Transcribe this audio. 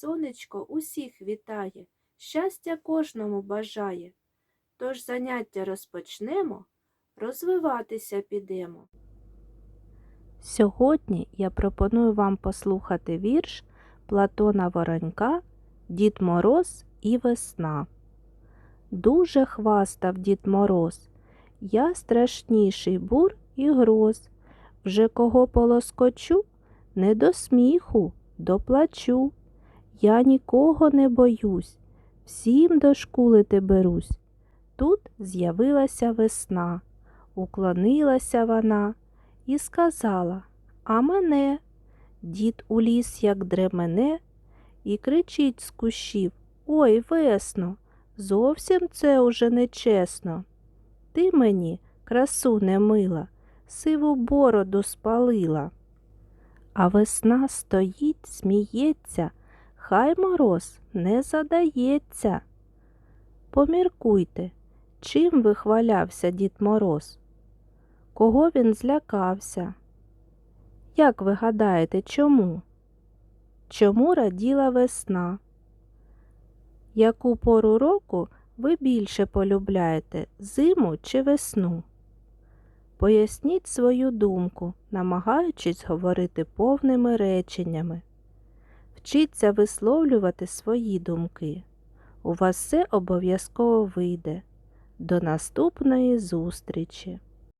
сонечко усіх вітає, щастя кожному бажає. Тож заняття розпочнемо, розвиватися підемо. Сьогодні я пропоную вам послухати вірш Платона Воронька Дід Мороз і весна. Дуже хвастав Дід Мороз, я страшніший бур і гроз. Вже кого полоскочу, не до сміху, доплачу. Я нікого не боюсь, всім дошкулити берусь. Тут з'явилася весна, уклонилася вона і сказала А мене, дід уліз, як дремене, і кричить з кущів Ой, весно, зовсім це уже нечесно. Ти мені, красу немила, сиву бороду спалила. А весна стоїть, сміється, хай мороз не задається. Поміркуйте, чим вихвалявся дід Мороз? Кого він злякався? Як ви гадаєте, чому? Чому раділа весна? Яку пору року ви більше полюбляєте зиму чи весну? Поясніть свою думку, намагаючись говорити повними реченнями. Вчіться висловлювати свої думки. У вас все обов'язково вийде. До наступної зустрічі!